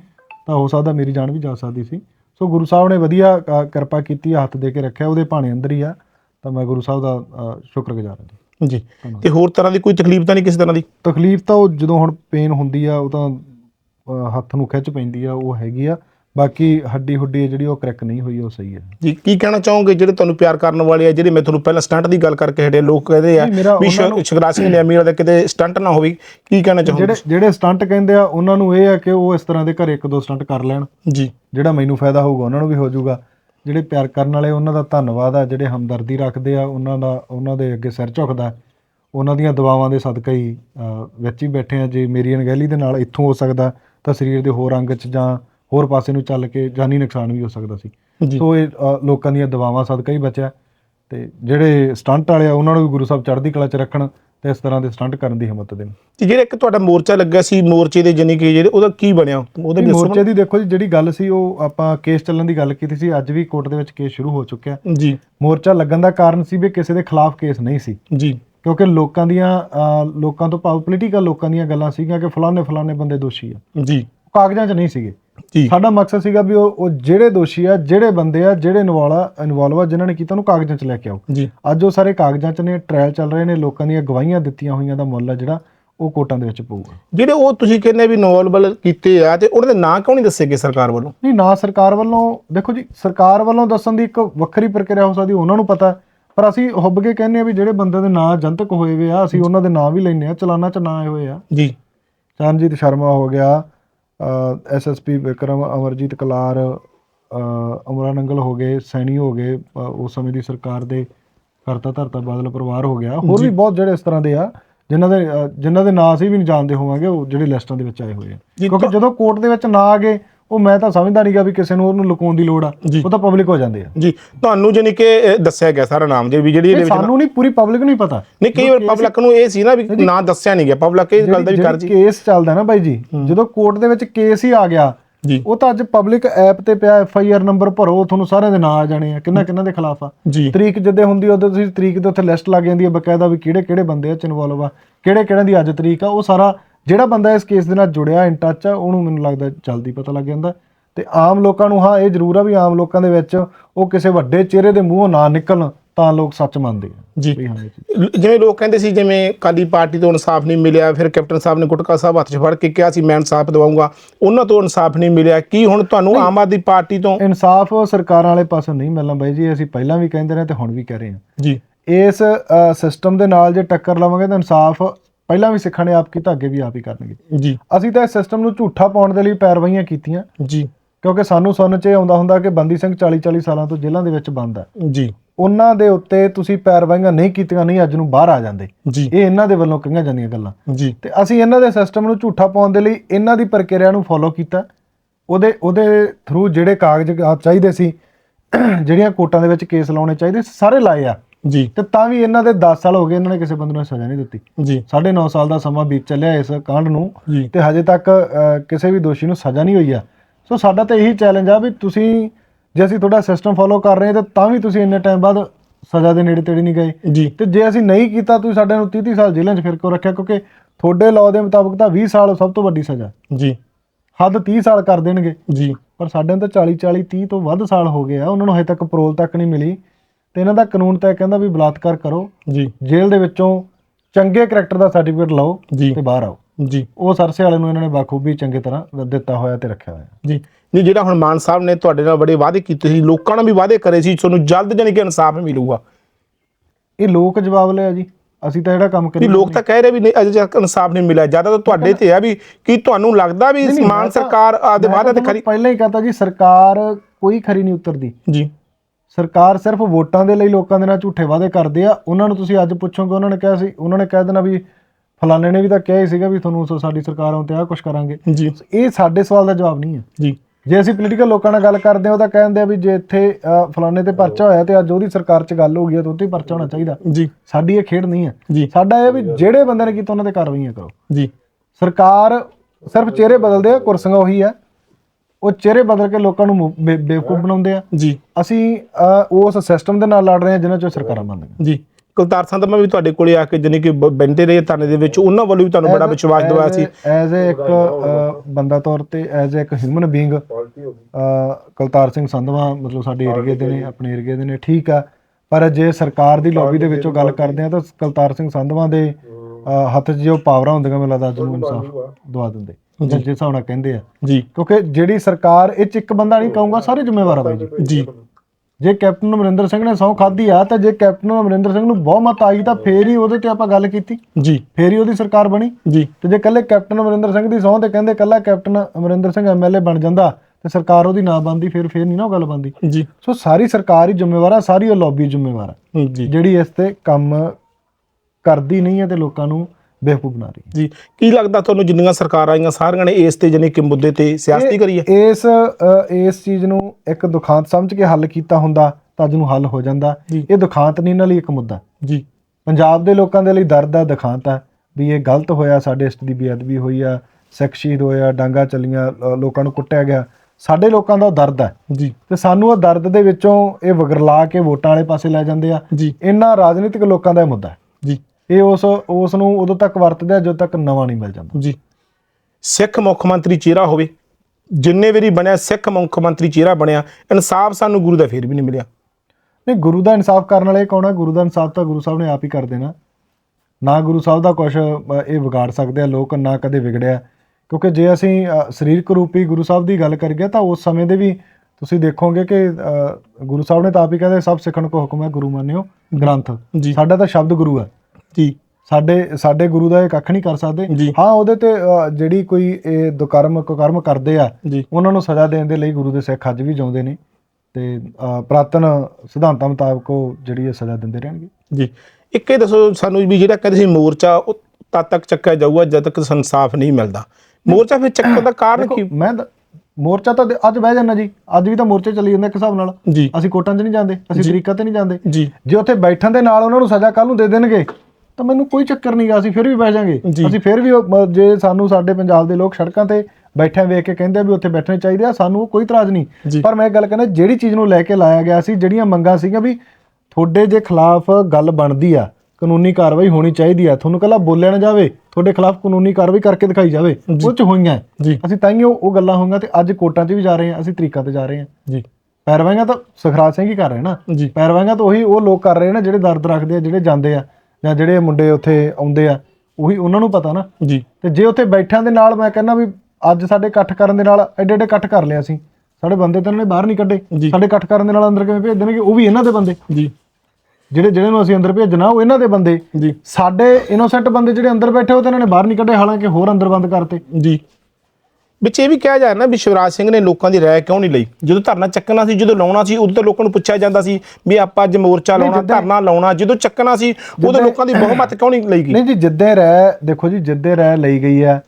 ਤਾਂ ਹੋ ਸਕਦਾ ਮੇਰੀ ਜਾਨ ਵੀ ਜਾ ਸਕਦੀ ਸੀ। ਸੋ ਗੁਰੂ ਸਾਹਿਬ ਨੇ ਵਧੀਆ ਅ, ਕਿਰਪਾ ਕੀਤੀ ਹੱਥ ਦੇ ਕੇ ਰੱਖਿਆ ਉਹਦੇ ਭਾਣੇ ਅੰਦਰ ਹੀ ਆ ਤਾਂ ਮੈਂ ਗੁਰੂ ਸਾਹਿਬ ਦਾ ਅ, ਸ਼ੁਕਰਗੁਜ਼ਾਰ ਹਾਂ ਜੀ। ਜੀ। ਤੇ ਹੋਰ ਤਰ੍ਹਾਂ ਦੀ ਕੋਈ ਤਕਲੀਫ ਤਾਂ ਨਹੀਂ ਕਿਸੇ ਤਰ੍ਹਾਂ ਦੀ? ਤਕਲੀਫ ਤਾਂ ਉਹ ਜਦੋਂ ਹੁਣ ਪੇਨ ਹੁੰਦੀ ਆ ਉਹ ਤਾਂ ਹੱਥ ਨੂੰ ਖਿੱਚ ਪੈਂਦੀ ਆ ਉਹ ਹੈਗੀ ਆ। ਬਾਕੀ ਹੱਡੀ ਹੁੱਡੀ ਜਿਹੜੀ ਉਹ ਕਰੈਕ ਨਹੀਂ ਹੋਈ ਉਹ ਸਹੀ ਹੈ ਜੀ ਕੀ ਕਹਿਣਾ ਚਾਹੋਗੇ ਜਿਹੜੇ ਤੁਹਾਨੂੰ ਪਿਆਰ ਕਰਨ ਵਾਲੇ ਆ ਜਿਹੜੇ ਮੈਂ ਤੁਹਾਨੂੰ ਪਹਿਲਾਂ ਸਟੰਟ ਦੀ ਗੱਲ ਕਰਕੇ ਹਟੇ ਲੋਕ ਕਹਿੰਦੇ ਆ ਨਹੀਂ, ਮੇਰਾ ਵੀ ਉਹਨਾਂ ਨੂੰ- ਸ਼ਿਵਰਾਜ ਸਿੰਘ ਨਿਆਮੀ ਦਾ ਕਿਤੇ ਸਟੰਟ ਨਾ ਹੋਵੇ ਕੀ ਕਹਿਣਾ ਚਾਹੋਗੇ? ਜਿਹੜੇ ਜਿਹੜੇ ਸਟੰਟ ਕਹਿੰਦੇ ਆ ਉਹਨਾਂ ਨੂੰ ਇਹ ਆ ਕਿ ਉਹ ਇਸ ਤਰ੍ਹਾਂ ਦੇ ਘਰੇ ਇੱਕ ਦੋ ਸਟੰਟ ਕਰ ਲੈਣ। ਜੀ। ਜਿਹੜਾ ਮੈਨੂੰ ਫਾਇਦਾ ਹੋਊਗਾ ਉਹਨਾਂ ਨੂੰ ਵੀ ਹੋ ਜਾਊਗਾ। ਜਿਹੜੇ ਪਿਆਰ ਕਰਨ ਵਾਲੇ ਉਹਨਾਂ ਦਾ ਧੰਨਵਾਦ ਆ। ਜਿਹੜੇ ਹਮਦਰਦੀ ਰੱਖਦੇ ਆ ਉਹਨਾਂ ਦਾ ਉਹਨਾਂ ਦੇ ਅੱਗੇ ਸਿਰ ਝੁਕਦਾ। ਉਹਨਾਂ ਦੀਆਂ ਦੁਆਵਾਂ ਦੇ ਸਦਕਾ ਹੀ ਵਿੱਚ ਹੀ ਬੈਠੇ ਆ। ਜੇ ਮੇਰੀ ਅਣਗਹਿਲੀ ਦੇ ਨਾਲ ਇੱਥੋਂ ਹੋ ਸਕਦਾ ਤਾਂ ਸਰੀਰ ਦੇ ਹੋਰ ਅੰਗ 'ਚ ਜਾਂ ਹੋਰ ਪਾਸੇ ਨੂੰ ਚੱਲ ਕੇ ਜਾਨੀ ਨੁਕਸਾਨ ਵੀ ਹੋ ਸਕਦਾ ਸੀ। ਸੋ ਇਹ ਲੋਕਾਂ ਦੀਆਂ ਦੁਆਵਾਂ ਸਦਕਾ ਹੀ ਬਚਿਆ। ਤੇ ਜਿਹੜੇ ਸਟੰਟ ਵਾਲੇ ਆ ਉਹਨਾਂ ਨੂੰ ਵੀ ਗੁਰੂ ਸਾਹਿਬ ਚੜ੍ਹਦੀ ਕਲਾ 'ਚ ਰੱਖਣ। ਤੇ ਇਸ ਤਰ੍ਹਾਂ ਦੇ ਸਟੰਟ ਕਰਨ ਦੀ ਹਿੰਮਤ ਦੇਣ ਤੇ ਜਿਹੜਾ ਇੱਕ ਤੁਹਾਡਾ ਮੋਰਚਾ ਲੱਗਿਆ ਸੀ ਮੋਰਚੇ ਦੇ ਜਾਨੀ ਕਿ ਜਿਹੜੇ ਉਹਦਾ ਕੀ ਬਣਿਆ? ਉਹਦੇ ਵੀ ਮੋਰਚੇ ਦੀ ਦੇਖੋ ਜੀ ਜਿਹੜੀ ਗੱਲ ਸੀ ਉਹ ਆਪਾਂ ਕੇਸ ਚੱਲਣ ਦੀ ਗੱਲ ਕੀਤੀ ਸੀ ਅੱਜ ਵੀ ਕੋਰਟ ਦੇ ਵਿੱਚ ਕੇਸ ਸ਼ੁਰੂ ਹੋ ਚੁੱਕਿਆ ਜੀ। ਮੋਰਚਾ ਲੱਗਣ ਦਾ ਕਾਰਨ ਸੀ ਵੀ ਕਿਸੇ ਦੇ ਖਿਲਾਫ ਕੇਸ ਨਹੀਂ ਸੀ। ਜੀ। ਕਿਉਂਕਿ ਲੋਕਾਂ ਦੀਆਂ ਲੋਕਾਂ ਤੋਂ ਭਾਵ ਪੋਲੀਟੀਕਲ ਲੋਕਾਂ ਦੀਆਂ ਗੱਲਾਂ ਸੀਗੀਆਂ ਕਿ ਫਲਾਣੇ ਫਲਾਣੇ ਬੰਦੇ ਦੋਸ਼ੀ ਆ। ਜੀ। ਕਾਗਜ਼ਾਂ 'ਚ ਨਹੀਂ ਸੀਗੇ। ਜੀ। ਸਾਡਾ ਮਕਸਦ ਸੀਗਾ ਵੀ ਉਹ ਉਹ ਜਿਹੜੇ ਦੋਸ਼ੀ ਆ ਜਿਹੜੇ ਬੰਦੇ ਆ ਜਿਹੜੇ ਇਨਵੋਲਵ ਇਨਵੋਲਵ ਆ ਜਿਨ੍ਹਾਂ ਨੇ ਕੀਤਾ ਉਹਨੂੰ ਕਾਗਜ਼ਾਂ 'ਚ ਲੈ ਕੇ ਆਓ। ਜੀ। ਅੱਜ ਉਹ ਸਾਰੇ ਕਾਗਜ਼ਾਂ 'ਚ ਨੇ ਟ੍ਰਾਇਲ ਚੱਲ ਰਹੇ ਨੇ ਲੋਕਾਂ ਦੀਆਂ ਗਵਾਹੀਆਂ ਦਿੱਤੀਆਂ ਹੋਈਆਂ ਦਾ ਮੁੱਲ ਆ ਜਿਹੜਾ ਉਹ ਕੋਰਟਾਂ ਦੇ ਵਿੱਚ ਪਊਗਾ। ਜਿਹੜੇ ਉਹ ਤੁਸੀਂ ਕਹਿੰਦੇ ਵੀ ਨੋਵਲ ਕੀਤੇ ਆ ਤੇ ਉਹਨਾਂ ਦੇ ਨਾਂ ਕਿਉਂ ਨਹੀਂ ਦੱਸੇ ਗਏ ਸਰਕਾਰ ਵੱਲੋਂ? ਨਹੀਂ ਨਾ ਸਰਕਾਰ ਵੱਲੋਂ ਦੇਖੋ ਜੀ ਸਰਕਾਰ ਵੱਲੋਂ ਦੱਸਣ ਦੀ ਇੱਕ ਵੱਖਰੀ ਪ੍ਰਕਿਰਿਆ ਹੋ ਸਕਦੀ ਉਹਨਾਂ ਨੂੰ ਪਤਾ। ਪਰ ਅਸੀਂ ਹੁੱਬ ਕੇ ਕਹਿੰਦੇ ਆ ਵੀ ਜਿਹੜੇ ਬੰਦੇ ਦੇ ਨਾਂ ਜਨਤਕ ਹੋਏ ਵੇ ਆ ਅਸੀਂ ਉਹਨਾਂ ਦੇ ਨਾਂ ਵੀ ਲੈਨੇ ਆ ਚਲਾਨਾਂ 'ਚ ਨਾਂ ਆਏ ਹੋਏ ਆ। ਜੀ। ਚਰਨਜੀਤ ਸ਼ਰਮਾ ਹੋ ਗਿਆ ਐਸਐਸਪੀ ਵਿਕਰਮ ਅਮਰਜੀਤ ਕਲਾਰ ਅਮਰਾ ਨੰਗਲ ਹੋ ਗਏ ਸੈਣੀ ਹੋ ਗਏ ਉਸ ਸਮੇਂ ਦੀ ਸਰਕਾਰ ਦੇ ਕਰਤਾ ਧਰਤਾ ਬਾਦਲ ਪਰਿਵਾਰ ਹੋ ਗਿਆ। ਹੋਰ ਵੀ ਬਹੁਤ ਜਿਹੜੇ ਇਸ ਤਰ੍ਹਾਂ ਦੇ ਆ ਜਿਨ੍ਹਾਂ ਦੇ ਜਿਨ੍ਹਾਂ ਦੇ ਨਾਂ ਅਸੀਂ ਵੀ ਨਹੀਂ ਜਾਣਦੇ ਹੋਵਾਂਗੇ ਉਹ ਜਿਹੜੇ ਲਿਸਟਾਂ ਦੇ ਵਿੱਚ ਆਏ ਹੋਏ ਆ। ਕਿਉਂਕਿ ਜਦੋਂ ਕੋਰਟ ਦੇ ਵਿੱਚ ਨਾਂ ਆ ਗਏ ਉਹ ਮੈਂ ਤਾਂ ਸਮਝਦਾ ਨਹੀਂਗਾ ਵੀ ਕਿਸੇ ਨੂੰ ਉਹਨੂੰ ਲੁਕਾਉਣ ਦੀ ਲੋੜ ਆ। ਜੀ। ਉਹ ਤਾਂ ਪਬਲਿਕ ਹੋ ਜਾਂਦੇ ਆ। ਜੀ ਤੁਹਾਨੂੰ ਜਾਨੀ ਕਿ ਦੱਸਿਆ ਗਿਆ ਸਾਰਾ ਨਾਮ ਜੇ ਵੀ ਜਿਹੜੀ ਇਹਦੇ ਇਹ ਵਿੱਚ ਸਾਨੂੰ ਨਹੀਂ ਪੂਰੀ ਪਬਲਿਕ ਨੂੰ ਹੀ ਪਤਾ। ਨਹੀਂ ਕਈ ਵਾਰ ਪਬਲਿਕ ਨੂੰ ਇਹ ਸੀ ਨਾ ਵੀ ਨਾਂ ਦੱਸਿਆ ਨਹੀਂ ਗਿਆ ਪਬਲਿਕ ਇਸ ਗੱਲ ਦਾ ਵੀ ਕਰ ਜੀ। ਕੇਸ ਚੱਲਦਾ ਨਾ ਬਾਈ ਜੀ ਜਦੋਂ ਕੋਰਟ ਦੇ ਵਿੱਚ ਕੇਸ ਹੀ ਆ ਗਿਆ ਜੀ। ਉਹ ਤਾਂ ਅੱਜ ਪਬਲਿਕ ਐਪ ਤੇ ਪਿਆ ਐਫ ਆਈ ਆਰ ਨੰਬਰ ਭਰੋ ਤੁਹਾਨੂੰ ਸਾਰਿਆਂ ਦੇ ਨਾਂ ਆ ਜਾਣੇ ਆ ਕਿੰਨਾ ਕਿੰਨਾ ਦੇ ਖਿਲਾਫ ਆ। ਜੀ। ਤਰੀਕ ਜਿੱਦੇ ਹੁੰਦੀ ਉਦੋਂ ਤੁਸੀਂ ਤਰੀਕ ਦੇ ਉੱਤੇ ਲਿਸਟ ਲੱਗ ਜਾਂਦੀ ਹੈ ਬਕਾਇਦਾ ਵੀ ਕਿਹੜੇ ਕਿਹੜੇ ਬੰਦੇ ਆ ਚ ਇਨਵੋਲਵ ਆ ਕਿਹੜੇ ਕਿਹੜਿਆਂ ਦੀ ਅੱਜ ਤਰੀਕ ਆ ਉਹ ਸਾਰਾ ਜਿਹੜਾ ਬੰਦਾ ਇਸ ਕੇਸ ਦੇ ਨਾਲ ਜੁੜਿਆ ਇਨ ਟੱਚ ਆ ਉਹਨੂੰ ਮੈਨੂੰ ਲੱਗਦਾ ਜਲਦੀ ਪਤਾ ਲੱਗ ਜਾਂਦਾ। ਤੇ ਆਮ ਲੋਕਾਂ ਨੂੰ ਹਾਂ ਇਹ ਜ਼ਰੂਰ ਆ ਵੀ ਆਮ ਲੋਕਾਂ ਦੇ ਵਿੱਚ ਉਹ ਕਿਸੇ ਵੱਡੇ ਚਿਹਰੇ ਦੇ ਮੂੰਹੋਂ ਨਾ ਨਿਕਲਣ ਤਾਂ ਲੋਕ ਸੱਚ ਮੰਨਦੇ ਆ। ਜੀ। ਜਿਵੇਂ ਲੋਕ ਕਹਿੰਦੇ ਸੀ ਜਿਵੇਂ ਕਾਲੀ ਪਾਰਟੀ ਤੋਂ ਇਨਸਾਫ ਨਹੀਂ ਮਿਲਿਆ ਫਿਰ ਕੈਪਟਨ ਸਾਹਿਬ ਨੇ ਗੁਟਕਾ ਸਾਹਿਬ ਹੱਥ 'ਚ ਫੜ ਕੇ ਕਿਹਾ ਸੀ ਮੈਂ ਇਨਸਾਫ ਦਿਵਾਉਂਗਾ ਉਹਨਾਂ ਤੋਂ ਇਨਸਾਫ ਨਹੀਂ ਮਿਲਿਆ। ਕੀ ਹੁਣ ਤੁਹਾਨੂੰ ਆਮ ਆਦਮੀ ਪਾਰਟੀ ਤੋਂ ਇਨਸਾਫ ਸਰਕਾਰਾਂ ਵਾਲੇ ਪਾਸੋਂ ਨਹੀਂ ਮਿਲਣਾ ਬਾਈ ਜੀ ਅਸੀਂ ਪਹਿਲਾਂ ਵੀ ਕਹਿੰਦੇ ਰਹੇ ਤੇ ਹੁਣ ਵੀ ਕਹਿ ਰਹੇ ਹਾਂ। ਜੀ। ਇਸ ਸਿਸਟਮ ਦੇ ਨਾਲ ਜੇ ਟੱਕਰ ਲਵਾਂਗੇ ਤਾਂ ਇਨਸਾਫ ਪਹਿਲਾਂ ਵੀ ਸਿੱਖਾਂ ਨੇ ਆਪ ਕੀਤਾ ਅੱਗੇ ਵੀ ਆਪ ਹੀ ਕਰਨਗੇ। ਜੀ। ਅਸੀਂ ਤਾਂ ਇਸ ਸਿਸਟਮ ਨੂੰ ਝੂਠਾ ਪਾਉਣ ਦੇ ਲਈ ਪੈਰਵਾਈਆਂ ਕੀਤੀਆਂ। ਜੀ। ਕਿਉਂਕਿ ਸਾਨੂੰ ਸੁਣਨ 'ਚ ਆਉਂਦਾ ਹੁੰਦਾ ਕਿ ਬੰਦੀ ਸਿੰਘ 40 40 ਸਾਲਾਂ ਤੋਂ ਜੇਲ੍ਹਾਂ ਦੇ ਵਿੱਚ ਬੰਦ ਹੈ। ਜੀ। ਉਹਨਾਂ ਦੇ ਉੱਤੇ ਤੁਸੀਂ ਪੈਰਵਾਈਆਂ ਨਹੀਂ ਕੀਤੀਆਂ ਨਹੀਂ ਅੱਜ ਨੂੰ ਬਾਹਰ ਆ ਜਾਂਦੇ। ਇਹ ਇਹਨਾਂ ਦੇ ਵੱਲੋਂ ਕਹੀਆਂ ਜਾਂਦੀਆਂ ਗੱਲਾਂ। ਜੀ। ਤੇ ਅਸੀਂ ਇਹਨਾਂ ਦੇ ਸਿਸਟਮ ਨੂੰ ਝੂਠਾ ਪਾਉਣ ਦੇ ਲਈ ਇਹਨਾਂ ਦੀ ਪ੍ਰਕਿਰਿਆ ਨੂੰ ਫੋਲੋ ਕੀਤਾ। ਉਹਦੇ ਉਹਦੇ ਥਰੂ ਜਿਹੜੇ ਕਾਗਜ਼ ਚਾਹੀਦੇ ਸੀ ਜਿਹੜੀਆਂ ਕੋਰਟਾਂ ਦੇ ਵਿੱਚ ਕੇਸ ਲਾਉਣੇ ਚਾਹੀਦੇ ਸਾਰੇ ਲਾਏ ਆ। ਜੀ। ਤੇ ਤਾਂ ਵੀ ਇਹਨਾਂ ਦੇ 10 ਸਾਲ ਹੋ ਗਏ ਇਹਨਾਂ ਨੇ ਕਿਸੇ ਬੰਦੇ ਨੂੰ ਸਜ਼ਾ ਨਹੀਂ ਦਿੱਤੀ। ਜੀ। 9.5 ਸਾਲ ਦਾ ਸਮਾਂ ਬੀਤ ਚੱਲਿਆ ਇਸ ਕਾਂਡ ਨੂੰ ਜੀ। ਤੇ ਹਜੇ ਤੱਕ ਕਿਸੇ ਵੀ ਦੋਸ਼ੀ ਨੂੰ ਸਜ਼ਾ ਨਹੀਂ ਹੋਈ ਆ। ਸੋ ਸਾਡਾ ਤਾਂ ਇਹੀ ਚੈਲੰਜ ਆ ਵੀ ਤੁਸੀਂ ਜੇ ਅਸੀਂ ਤੁਹਾਡਾ ਸਿਸਟਮ ਫੋਲੋ ਕਰ ਰਹੇ ਹਾਂ ਤਾਂ ਤਾਂ ਵੀ ਤੁਸੀਂ ਇੰਨੇ ਟਾਈਮ ਬਾਅਦ ਸਜ਼ਾ ਦੇ ਨੇੜੇ ਤੇੜੇ ਨਹੀਂ ਗਏ। ਜੀ। ਤੇ ਜੇ ਅਸੀਂ ਨਹੀਂ ਕੀਤਾ ਤੁਸੀਂ ਸਾਡੇ ਨੂੰ 30 30 ਸਾਲ ਜੇਲ੍ਹਾਂ 'ਚ ਫਿਰ ਕਿਉਂ ਰੱਖਿਆ? ਕਿਉਂਕਿ ਤੁਹਾਡੇ ਲਾਅ ਦੇ ਮੁਤਾਬਕ ਤਾਂ 20 ਸਾਲ ਸਭ ਤੋਂ ਵੱਡੀ ਸਜ਼ਾ। ਜੀ। ਹੱਦ 30 ਸਾਲ ਕਰ ਦੇਣਗੇ। ਜੀ। ਪਰ ਸਾਡੇ ਨੂੰ ਤਾਂ 40 40 30 ਤੋਂ ਵੱਧ ਸਾਲ ਹੋ ਗਏ ਆ। ਉਹਨਾਂ ਨੂੰ ਹਜੇ ਤੱਕ ਪਰੋਲ ਤੱਕ ਨਹੀਂ ਮਿਲੀ। ਤੇ ਇਹਨਾਂ ਦਾ ਕਾਨੂੰਨ ਤਾਂ ਇਹ ਕਹਿੰਦਾ ਵੀ ਬਲਾਤਕਾਰ ਕਰੋ। ਜੀ। ਜੇਲ੍ਹ ਦੇ ਵਿੱਚੋਂ ਚੰਗੇ ਕਰੈਕਟਰ ਦਾ ਸਰਟੀਫਿਕੇਟ ਲਓ ਤੇ ਬਾਹਰ ਆਓ। ਜੀ। ਉਹ ਸਰਸੇ ਵਾਲੇ ਨੂੰ ਇਹਨਾਂ ਨੇ ਬਾਖੂਬੀ ਚੰਗੇ ਤਰ੍ਹਾਂ ਦਿੱਤਾ ਹੋਇਆ ਤੇ ਰੱਖਿਆ ਹੋਇਆ। ਜੀ। ਨਹੀਂ ਜਿਹੜਾ ਹੁਣ ਮਾਨ ਸਾਹਿਬ ਨੇ ਤੁਹਾਡੇ ਨਾਲ ਬੜੇ ਵਾਅਦੇ ਕੀਤੇ ਸੀ ਲੋਕਾਂ ਨਾਲ ਵੀ ਵਾਅਦੇ ਕਰੇ ਸੀ ਤੁਹਾਨੂੰ ਜਲਦ ਜਾਨੀ ਕਿ ਇਨਸਾਫ ਮਿਲੂਗਾ। ਇਹ ਲੋਕ ਜਵਾਬ ਲਿਆ ਜੀ। ਅਸੀਂ ਤਾਂ ਜਿਹੜਾ ਕੰਮ ਕਰੀ ਲੋਕ ਤਾਂ ਕਹਿ ਰਹੇ ਵੀ ਨਹੀਂ ਅਜੇ ਤੱਕ ਇਨਸਾਫ ਨਹੀਂ ਮਿਲਿਆ। ਜ਼ਿਆਦਾ ਤਾਂ ਤੁਹਾਡੇ ਤੇ ਆ ਵੀ ਕੀ ਤੁਹਾਨੂੰ ਲੱਗਦਾ ਵੀ ਮਾਨ ਸਰਕਾਰ ਆਪਦੇ ਮੈਂ ਵਾਅਦੇ ਤਾਂ ਖਰੀ ਪਹਿਲਾਂ ਹੀ ਕਹਤਾ ਜੀ ਸਰਕਾਰ ਕੋਈ ਖਰੀ ਨਹੀਂ ਉਤਰਦੀ। ਜੀ। ਸਰਕਾਰ ਸਿਰਫ ਵੋਟਾਂ ਦੇ ਲਈ ਲੋਕਾਂ ਦੇ ਨਾਲ ਝੂਠੇ ਵਾਅਦੇ ਕਰਦੇ ਆ। ਉਹਨਾਂ ਨੂੰ ਤੁਸੀਂ ਅੱਜ ਪੁੱਛੋਗੇ ਉਹਨਾਂ ਨੇ ਕਿਹਾ ਸੀ ਉਹਨਾਂ ਨੇ ਕਹਿ ਦੇਣਾ ਵੀ ਫਲਾਣੇ ਨੇ ਵੀ ਤਾਂ ਕਿਹਾ ਹੀ ਸੀਗਾ ਵੀ ਤੁਹਾਨੂੰ ਸਾਡੀ ਸਰਕਾਰ ਆਉਂ ਤੇ ਆ ਕੁਝ ਕਰਾਂਗੇ। ਜੀ। ਇਹ ਸਾਡੇ ਸਵਾਲ ਦਾ ਜਵਾਬ ਨਹੀਂ ਹੈ ਜੀ। ਜੇ ਅਸੀਂ ਪੋਲੀਟੀਕਲ ਲੋਕਾਂ ਨਾਲ ਗੱਲ ਕਰਦੇ ਹਾਂ ਉਹ ਤਾਂ ਕਹਿੰਦੇ ਆ ਵੀ ਜੇ ਇੱਥੇ ਫਲਾਣੇ ਤੇ ਪਰਚਾ ਹੋਇਆ ਤੇ ਅੱਜ ਉਹਦੀ ਸਰਕਾਰ 'ਚ ਗੱਲ ਹੋ ਗਈ ਹੈ ਤਾਂ ਹੀ ਪਰਚਾ ਹੋਣਾ ਚਾਹੀਦਾ। ਜੀ। ਸਾਡੀ ਇਹ ਖੇਡ ਨਹੀਂ ਹੈ ਜੀ। ਸਾਡਾ ਇਹ ਵੀ ਜਿਹੜੇ ਬੰਦੇ ਨੇ ਕੀਤਾ ਉਹਨਾਂ ਤੇ ਕਾਰਵਾਈਆਂ ਕਰੋ। ਜੀ। ਸਰਕਾਰ ਸਿਰਫ ਚਿਹਰੇ ਬਦਲਦੇ ਆ ਕੁਰਸੀਆਂ ਉਹੀ ਆ। ਉਹ ਚਿਹਰੇ ਬਦਲ ਕੇ ਲੋਕਾਂ ਨੂੰ ਮੁ- ਬੇ- ਬੇਵਕੂਫ ਬਣਾਉਂਦੇ ਆ। ਜੀ। ਅਸੀਂ ਅ, ਉਸ ਸਿਸਟਮ ਦੇ ਨਾਲ ਲੜ ਰਹੇ ਹਾਂ ਜਿਨ੍ਹਾਂ ਚੋਂ ਸਰਕਾਰਾਂ ਬਣਦੀਆਂ ਜੀ। ਕੁਲਤਾਰ ਸੰਧਮਾ ਵੀ ਤੁਹਾਡੇ ਕੋਲੇ ਆ ਕੇ ਜਾਨੀ ਕਿ ਬ- ਬੈਠੇ ਰਹੇ ਦੇ ਵਿੱਚ। ਉਹਨਾਂ ਵੱਲੋਂ ਵੀ ਤੁਹਾਨੂੰ ਬੜਾ ਵਿਸ਼ਵਾਸ ਦਿਵਾਇਆ ਸੀ। ਐਜ਼ ਅ ਇੱਕ ਅ, ਬੰਦਾ ਤੌਰ ਤੇ ਐਜ਼ ਅ ਇੱਕ ਹਿਊਮਨ ਬੀਇੰਗ ਕਲਤਾਰ ਸਿੰਘ ਸੰਧਵਾ ਮਤਲਬ ਸਾਡੇ ਏਰੀਏ ਦੇ ਨੇ ਆਪਣੇ ਏਰੀਏ ਦੇ ਨੇ ਠੀਕ ਆ। ਪਰ ਜੇ ਸਰਕਾਰ ਦੀ ਲੌਬੀ ਦੇ ਵਿੱਚੋਂ ਗੱਲ ਕਰਦੇ ਆ ਤਾਂ ਕਲਤਾਰ ਸਿੰਘ ਸੰਧਵਾ ਦੇ ਅ, ਹੱਥ 'ਚ ਜੋ ਪਾਵਰਾਂ ਹੁੰਦੀਆਂ ਮੈਨੂੰ ਲੱਗਦਾ ਅੱਜ ਨੂੰ ਇਨਸਾਫ ਦਵਾ ਦਿੰਦੇ। ਜਾਂ। ਜਿਸ ਹਿਸਾਬ ਨਾਲ ਕਹਿੰਦੇ ਆ। ਜੀ। ਕਿਉਂਕਿ ਜਿਹੜੀ ਸਰਕਾਰ ਇਹ ਚ ਇੱਕ ਬੰਦਾ ਨਹੀਂ ਕਹੂੰਗਾ ਸਾਰੇ ਜ਼ਿੰਮੇਵਾਰ ਆ ਬਾਈ। ਜੀ। ਜੀ ਜੇ ਕੈਪਟਨ ਅਮਰਿੰਦਰ ਸਿੰਘ ਨੇ ਸਹੁੰ ਖਾਧੀ ਆ ਤਾਂ ਜੇ ਕੈਪਟਨ ਅਮਰਿੰਦਰ ਸਿੰਘ ਨੂੰ ਬਹੁਮਤ ਆਈ ਤਾਂ ਫੇਰ ਹੀ ਉਹਦੇ ਤੇ ਆਪਾਂ ਗੱਲ ਕੀਤੀ। ਜੀ। ਫੇਰ ਹੀ ਉਹਦੀ ਸਰਕਾਰ ਬਣੀ। ਜੀ। ਤੇ ਜੇ ਕੱਲੇ ਕੈਪਟਨ ਅਮਰਿੰਦਰ ਸਿੰਘ ਦੀ ਸਹੁੰ ਤੇ ਕਹਿੰਦੇ ਕੱਲਾ ਕੈਪਟਨ ਅਮਰਿੰਦਰ ਸਿੰਘ ਐਮਐਲਏ ਬਣ ਜਾਂਦਾ ਤੇ ਸਰਕਾਰ ਉਹਦੀ ਨਾ ਬਣਦੀ ਫਿਰ ਫੇਰ ਨਹੀਂ ਨਾ ਉਹ ਗੱਲ ਬਣਦੀ। ਜੀ। ਸੋ ਸਾਰੀ ਸਰਕਾਰ ਹੀ ਜ਼ਿੰਮੇਵਾਰ ਆ ਸਾਰੀ ਉਹ ਲੌਬੀ ਜ਼ਿੰਮੇਵਾਰ ਆ। ਜੀ। ਜਿਹੜੀ ਇਸ ਤੇ ਕੰਮ ਕਰਦੀ ਨਹੀਂ ਹੈ ਤੇ ਲੋਕਾਂ ਨੂੰ ਬੇਵਕੂਫ ਬਣਾ ਰਹੀ ਹੈ। ਜੀ ਕੀ ਲੱਗਦਾ ਤੁਹਾਨੂੰ ਜਿੰਨੀਆਂ ਸਰਕਾਰਾਂ ਆਈਆਂ ਸਾਰੀਆਂ ਨੇ ਇਸ ਤੇ ਜਾਨੀ ਕਿ ਮੁੱਦੇ ਤੇ ਸਿਆਸਤੀ ਕਰੀ ਹੈ? ਇਸ ਇਸ ਚੀਜ਼ ਨੂੰ ਇੱਕ ਦੁਖਾਂਤ ਸਮਝ ਕੇ ਹੱਲ ਕੀਤਾ ਹੁੰਦਾ ਤਾਂ ਅੱਜ ਨੂੰ ਹੱਲ ਹੋ ਜਾਂਦਾ। ਇਹ ਦੁਖਾਂਤ ਨਹੀਂ ਨਾਲ ਹੀ ਇੱਕ ਮੁੱਦਾ। ਜੀ। ਪੰਜਾਬ ਦੇ ਲੋਕਾਂ ਦੇ ਲਈ ਦਰਦ ਹੈ ਦੁਖਾਂਤ ਹੈ ਵੀ ਇਹ ਗਲਤ ਹੋਇਆ ਸਾਡੇ ਇਸ ਦੀ ਬੇਅਦਬੀ ਹੋਈ ਆ ਸਿੱਖ ਸ਼ਹੀਦ ਹੋਇਆ ਡਾਂਗਾ ਚੱਲੀਆਂ ਲੋਕਾਂ ਨੂੰ ਕੁੱਟਿਆ ਗਿਆ। ਸਾਡੇ ਲੋਕਾਂ ਦਾ ਦਰਦ ਹੈ। ਜੀ। ਤੇ ਸਾਨੂੰ ਉਹ ਦਰਦ ਦੇ ਵਿੱਚੋਂ ਇਹ ਵਗਰਲਾ ਕੇ ਵੋਟਾਂ ਵਾਲੇ ਪਾਸੇ ਲੈ ਜਾਂਦੇ ਆ। ਜੀ। ਇਹਨਾਂ ਰਾਜਨੀਤਿਕ ਲੋਕਾਂ ਦਾ ਮੁੱਦਾ ਹੈ। ਜੀ। ਇਹ ਉਸ ਉਸ ਨੂੰ ਉਦੋਂ ਤੱਕ ਵਰਤਦੇ ਆ ਜਦੋਂ ਤੱਕ ਨਵਾਂ ਨਹੀਂ ਮਿਲ ਜਾਂਦਾ। ਜੀ। ਸਿੱਖ ਮੁੱਖ ਮੰਤਰੀ ਚਿਹਰਾ ਹੋਵੇ ਜਿੰਨੇ ਵਾਰੀ ਬਣਿਆ ਸਿੱਖ ਮੁੱਖ ਮੰਤਰੀ ਚਿਹਰਾ ਬਣਿਆ ਇਨਸਾਫ ਸਾਨੂੰ ਗੁਰੂ ਦਾ ਫੇਰ ਵੀ ਨਹੀਂ ਮਿਲਿਆ। ਨਹੀਂ ਗੁਰੂ ਦਾ ਇਨਸਾਫ ਕਰਨ ਵਾਲੇ ਕੌਣ ਆ? ਗੁਰੂ ਦਾ ਇਨਸਾਫ ਤਾਂ ਗੁਰੂ ਸਾਹਿਬ ਨੇ ਆਪ ਹੀ ਕਰ ਦੇਣਾ। ਨਾ ਗੁਰੂ ਸਾਹਿਬ ਦਾ ਕੁਝ ਇਹ ਵਿਗਾੜ ਸਕਦੇ ਆ ਲੋਕ ਨਾ ਕਦੇ ਵਿਗੜਿਆ। ਕਿਉਂਕਿ ਜੇ ਅਸੀਂ ਸਰੀਰਕ ਰੂਪੀ ਗੁਰੂ ਸਾਹਿਬ ਦੀ ਗੱਲ ਕਰੀਏ ਤਾਂ ਉਸ ਸਮੇਂ ਦੇ ਵੀ ਤੁਸੀਂ ਦੇਖੋਗੇ ਕਿ ਗੁਰੂ ਸਾਹਿਬ ਨੇ ਤਾਂ ਆਪ ਹੀ ਕਹਿੰਦੇ ਸਭ ਸਿੱਖਣ ਕੋ ਹੁਕਮ ਹੈ ਗੁਰੂ ਮੰਨਿਓ ਗ੍ਰੰਥ। ਸਾਡਾ ਤਾਂ ਸ਼ਬਦ ਗੁਰੂ ਹੈ। ਜੀ। ਸਾਡੇ ਸਾਡੇ ਗੁਰੂ ਦਾ ਇਹ ਕੱਖ ਨਹੀਂ ਕਰ ਸਕਦੇ। ਹਾਂ ਉਹਦੇ ਤੇ ਅ, ਜਿਹੜੀ ਕੋਈ ਇਹ ਦੁਕਰਮ ਕੁਕਰਮ ਕਰਦੇ ਆ ਜੀ। ਉਹਨਾਂ ਨੂੰ ਸਜ਼ਾ ਦੇਣ ਦੇ ਲਈ ਗੁਰੂ ਦੇ ਸਿੱਖ ਅੱਜ ਵੀ ਜਿਉਂਦੇ ਨੇ। ਤੇ ਅ, ਪੁਰਾਤਨ ਸਿਧਾਂਤਾਂ ਮੁਤਾਬਕ ਉਹ ਜਿਹੜੀ ਇਹ ਸਜ਼ਾ ਦਿੰਦੇ ਰਹਿਣਗੇ। ਜੀ। ਇੱਕ ਇਹ ਦੱਸੋ ਸਾਨੂੰ ਵੀ ਜਿਹੜਾ ਕਹਿੰਦੇ ਸੀ ਮੋਰਚਾ ਉਹ ਤਦ ਤੱਕ ਚੱਕਿਆ ਜਾਊਗਾ ਜਦ ਤੱਕ ਇਨਸਾਫ ਨਹੀਂ ਮਿਲਦਾ। ਮੋਰਚਾ ਫਿਰ ਚੱਕਣ ਦਾ ਕਾਰਨ ਦੇਖੋ ਕੀ? ਮੈਂ ਤਾਂ- ਮੋਰਚਾ ਤਾਂ ਦੇ- ਅੱਜ ਬਹਿ ਜਾਣਾ ਜੀ। ਅੱਜ ਵੀ ਤਾਂ ਮੋਰਚੇ ਚੱਲੀ ਜਾਂਦੇ ਇੱਕ ਹਿਸਾਬ ਨਾਲ। ਜੀ। ਅਸੀਂ ਕੋਰਟਾਂ 'ਚ ਨਹੀਂ ਜਾਂਦੇ ਅਸੀਂ ਤਰੀਕਾ ਤੇ ਨਹੀਂ ਜਾਂਦੇ। ਜੀ। ਜੇ ਉੱਥੇ ਬੈਠਣ ਦੇ ਨਾਲ ਉਹਨਾਂ ਨੂੰ ਸਜ਼ਾ ਕੱਲ ਨੂੰ ਦੇ ਦੇਣਗੇ ਤਾਂ ਮੈਨੂੰ ਕੋਈ ਚੱਕਰ ਨਹੀਂਗਾ ਅਸੀਂ ਫਿਰ ਵੀ ਬਹਿ ਜਾਾਂਗੇ। ਜੀ। ਅਸੀਂ ਫਿਰ ਵੀ ਉਹ ਜੇ ਸਾਨੂੰ ਸਾਡੇ ਪੰਜਾਬ ਦੇ ਲੋਕ ਸੜਕਾਂ ਤੇ ਬੈਠਿਆਂ ਵੇਖ ਕੇ ਕਹਿੰਦੇ ਆ ਵੀ ਉੱਥੇ ਬੈਠਣੇ ਚਾਹੀਦੇ ਆ ਸਾਨੂੰ ਕੋਈ ਇਤਰਾਜ਼ ਜੀ। ਨਹੀਂ ਪਰ ਮੈਂ ਇਹ ਗੱਲ ਕਹਿੰਦਾ ਜਿਹੜੀ ਚੀਜ਼ ਨੂੰ ਲੈ ਕੇ ਲਾਇਆ ਗਿਆ ਸੀ ਜਿਹੜੀਆਂ ਮੰਗਾਂ ਸੀਗੀਆਂ ਵੀ ਤੁਹਾਡੇ ਜੇ ਖਿਲਾਫ ਗੱਲ ਬਣਦੀ ਆ ਕਾਨੂੰਨੀ ਕਾਰਵਾਈ ਹੋਣੀ ਚਾਹੀਦੀ ਆ ਤੁਹਾਨੂੰ ਕੱਲਾ ਬੋਲਿਆ ਨਾ ਜਾਵੇ ਤੁਹਾਡੇ ਖਿਲਾਫ ਕਾਨੂੰਨੀ ਕਾਰਵਾਈ ਕਰਕੇ ਦਿਖਾਈ ਜਾਵੇ ਉਹ ਚ ਹੋਈਆਂ। ਜੀ। ਅਸੀਂ ਤਾਈਓ ਉਹ ਗੱਲਾਂ ਹੋਈਆਂ ਤੇ ਅੱਜ ਕੋਰਟਾਂ 'ਚ ਵੀ ਜਾ ਰਹੇ ਹਾਂ ਅਸੀਂ ਤਰੀਕਾਂ ਤੇ ਜਾ ਰਹੇ ਹਾਂ। ਜੀ। ਪੈਰਵਾਈਆਂ ਤਾਂ ਸੁਖਰਾਜ ਸਿੰਘ ਹੀ ਕਰ ਰਹੇ ਨਾ। ਜੀ। ਪੈਰਵਾਈਆਂ ਤਾਂ ਉਹੀ ਉਹ ਲੋਕ ਕਰ ਰਹੇ ਨੇ ਜਿਹੜੇ ਦਰਦ ਰੱਖਦੇ ਆ ਜਿਹੜੇ ਜਾਂਦੇ ਆ। ਜਾਂ ਜਿਹੜੇ ਮੁੰਡੇ ਉੱਥੇ ਆਉਂਦੇ ਆ ਉਹੀ ਉਹਨਾਂ ਨੂੰ ਪਤਾ ਨਾ। ਜੀ। ਤੇ ਜੇ ਉੱਥੇ ਬੈਠਿਆਂ ਦੇ ਨਾਲ ਮੈਂ ਕਹਿੰਦਾ ਵੀ ਅੱਜ ਸਾਡੇ ਇਕੱਠ ਕਰਨ ਦੇ ਨਾਲ ਐਡੇ ਐਡੇ ਇਕੱਠ ਕਰ ਲਿਆ ਸੀ। ਸਾਡੇ ਬੰਦੇ ਤਾਂ ਇਹਨਾਂ ਨੇ ਬਾਹਰ ਨਹੀਂ ਕੱਢੇ। ਜੀ। ਸਾਡੇ ਇਕੱਠ ਕਰਨ ਦੇ ਨਾਲ ਅੰਦਰ ਕਿਵੇਂ ਭੇਜ ਦੇਣਗੇ? ਉਹ ਵੀ ਇਹਨਾਂ ਦੇ ਬੰਦੇ। ਜੀ। ਜਿਹੜੇ ਜਿਹੜੇ ਨੂੰ ਅਸੀਂ ਅੰਦਰ ਭੇਜਣਾ ਉਹ ਇਹਨਾਂ ਦੇ ਬੰਦੇ। ਜੀ। ਸਾਡੇ ਇਨੋਸੈਂਟ ਬੰਦੇ ਜਿਹੜੇ ਅੰਦਰ ਬੈਠੇ ਉਹ ਤਾਂ ਇਹਨਾਂ ਨੇ ਬਾਹਰ ਨਹੀਂ ਕੱਢੇ ਹਾਲਾਂਕਿ ਹੋਰ ਅੰਦਰ ਬੰਦ ਕਰਤੇ। ਜੀ। ਵਿੱਚ ਇਹ ਵੀ ਕਿਹਾ ਜਾ ਨਾ ਵੀ ਸ਼ਿਵਰਾਜ ਸਿੰਘ ਨੇ ਲੋਕਾਂ ਦੀ ਰਾਏ ਕਿਉਂ ਨਹੀਂ ਲਈ? ਜਦੋਂ ਧਰਨਾ ਚੱਕਣਾ ਸੀ ਜਦੋਂ ਲਾਉਣਾ ਸੀ ਉਦੋਂ ਤਾਂ ਲੋਕਾਂ ਨੂੰ ਪੁੱਛਿਆ ਜਾਂਦਾ ਸੀ ਵੀ ਆਪਾਂ ਅੱਜ ਮੋਰਚਾ ਲਾਉਣਾ ਧਰਨਾ ਲਾਉਣਾ ਜਦੋਂ ਚੱਕਣਾ ਸੀ ਉਦੋਂ ਲੋਕਾਂ ਦੀ ਬਹੁਮਤ ਕਿਉਂ ਨਹੀਂ ਲਈ ਗਈ? ਨਹੀਂ ਜੀ ਜਿੱਦੇ ਰਹਿ ਦੇਖੋ ਜੀ ਜਿੱਦੇ ਰਹਿ ਲਈ ਗਈ ਹੈ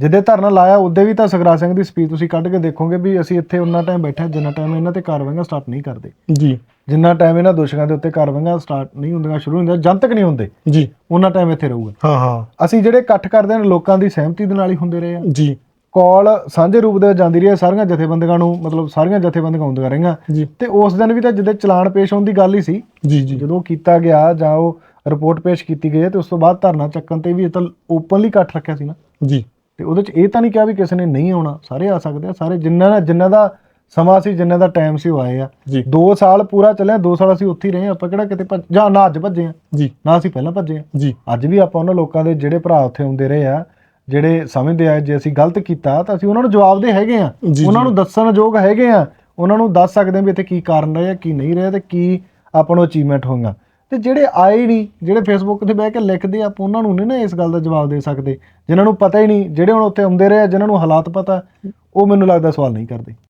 ਜਿੱਦੇ ਧਰਨਾ ਲਾਇਆ ਉਹਦੇ ਵੀ ਤਾਂ ਸੁਖਰਾਜ ਸਿੰਘ ਦੀ ਸਪੀਚ ਤੁਸੀਂ ਕੱਢ ਕੇ ਦੇਖੋਗੇ ਵੀ ਅਸੀਂ ਇੱਥੇ ਉਹਨਾਂ ਟਾਈਮ ਬੈਠੇ ਜਿੰਨਾ ਟਾਈਮ ਇਹਨਾਂ ਤੇ ਕਾਰਵਾਈਆਂ ਸਟਾਰਟ ਨਹੀਂ ਕਰਦੇ। ਜੀ। ਜਿੰਨਾ ਟਾਈਮ ਇਹਨਾਂ ਦੋਸ਼ੀਆਂ ਦੇ ਉੱਤੇ ਕਾਰਵਾਈਆਂ ਸਟਾਰਟ ਨਹੀਂ ਹੁੰਦੀਆਂ ਸ਼ੁਰੂ ਹੁੰਦੀਆਂ ਜਨਤਕ ਨਹੀਂ ਹੁੰਦੇ। ਜੀ। ਉਹਨਾਂ ਟਾਈਮ ਇੱਥੇ ਰਹੂਗਾ। ਹਾਂ ਹਾਂ। ਅਸੀਂ ਜਿਹੜੇ ਇਕੱਠ ਕਰਦੇ ਹਾਂ ਲੋਕਾਂ ਦੀ ਸਹਿਮਤੀ ਦੇ ਨਾਲ ਹੀ ਹੁੰਦੇ ਰਹੇ ਆ ਜੀ। ਕਾਲ ਸਾਂਝੇ ਰੂਪ ਦੇ ਵਿੱਚ ਜਾਂਦੀ ਰਹੀ ਹੈ ਸਾਰੀਆਂ ਜਥੇਬੰਦੀਆਂ ਨੂੰ ਮਤਲਬ ਸਾਰੀਆਂ ਜਥੇਬੰਦੀਆਂ ਆਉਂਦੀਆਂ ਰਹੀਆਂ। ਤੇ ਉਸ ਦਿਨ ਵੀ ਤਾਂ ਜਿੱਦੇ ਚਲਾਨ ਪੇਸ਼ ਹੋਣ ਦੀ ਗੱਲ ਹੀ ਸੀ ਜੀ ਜੀ। ਜਦੋਂ ਕੀਤਾ ਗਿਆ ਜਾਂ ਉਹ ਰਿਪੋਰਟ ਪੇਸ਼ ਕੀਤੀ ਗਈ ਤੇ ਉਸ ਤੋਂ ਬਾਅਦ ਧਰਨਾ ਚੱਕਣ ਤੇ ਵੀ ਇਹ ਤਾਂ ਓਪਨਲੀ ਇਕੱਠ ਰੱਖਿਆ ਸੀ ਨਾ। ਜੀ। ਤੇ ਉਹਦੇ ਚ ਇਹ ਤਾਂ ਨਹੀਂ ਕਿਹਾ ਵੀ ਕਿਸੇ ਨੇ ਨਹੀਂ ਆਉਣਾ ਸਾਰੇ ਆ ਸਕਦੇ ਆ ਸਾਰੇ ਜਿੰਨਾ ਦਾ ਜਿੰਨਾ ਦਾ ਸਮਾਂ ਸੀ ਜਿੰਨਾ ਦਾ ਟਾਈਮ ਸੀ ਉਹ ਆਏ ਆ। ਜੀ। 2 ਸਾਲ ਪੂਰਾ ਚੱਲਿਆ 2 ਸਾਲ ਅਸੀਂ ਉੱਥੇ ਹੀ ਰਹੇ ਆਪਾਂ ਕਿਹੜਾ ਕਿਤੇ ਭੱਜ- ਜਾਂ ਨਾ ਅੱਜ ਭੱਜੇ ਆ ਜੀ। ਨਾ ਅਸੀਂ ਪਹਿਲਾਂ ਭੱਜੇ ਆ ਜੀ। ਅੱਜ ਵੀ ਆਪਾਂ ਉਹਨਾਂ ਲੋਕਾਂ ਦੇ ਜਿਹੜੇ ਭਰਾ ਉੱਥੇ ਆਉਂਦੇ ਰਹੇ ਆ ਜਿਹੜੇ ਸਮਝਦੇ ਆ ਜੇ ਅਸੀਂ ਗਲਤ ਕੀਤਾ ਤਾਂ ਅਸੀਂ ਉਹਨਾਂ ਨੂੰ ਜਵਾਬਦੇ ਹੈਗੇ ਆ। ਉਹਨਾਂ ਨੂੰ ਦੱਸਣ ਯੋਗ ਹੈਗੇ ਆ। ਉਹਨਾਂ ਨੂੰ ਦੱਸ ਸਕਦੇ ਆ ਵੀ ਇੱਥੇ ਕੀ ਕਾਰਨ ਰਹੇ ਆ ਕੀ ਨਹੀਂ ਰਹੇ ਤੇ ਕੀ ਆਪਾਂ ਨੂੰ ਅਚੀਵਮੈਂਟ ਹੋਈਆਂ ਤੇ ਜਿਹੜੇ ਆਏ ਨਹੀਂ ਜਿਹੜੇ ਫੇਸਬੁੱਕ ਤੇ ਬਹਿ ਕੇ ਲਿਖਦੇ ਆ ਉਹਨਾਂ ਨੂੰ ਨਹੀਂ ਨਾ ਇਸ ਗੱਲ ਦਾ ਜਵਾਬ ਦੇ ਸਕਦੇ। ਜਿਨ੍ਹਾਂ ਨੂੰ ਪਤਾ ਹੀ ਨਹੀਂ ਜਿਹੜੇ ਹੁਣ ਉੱਥੇ ਆਉਂਦੇ ਰਹੇ ਆ ਜਿਨ੍ਹਾਂ ਨੂੰ ਹਾਲਾਤ ਪਤਾ ਉਹ ਮੈਨੂੰ ਲੱਗਦਾ ਸਵਾਲ ਨਹੀਂ ਕਰਦੇ।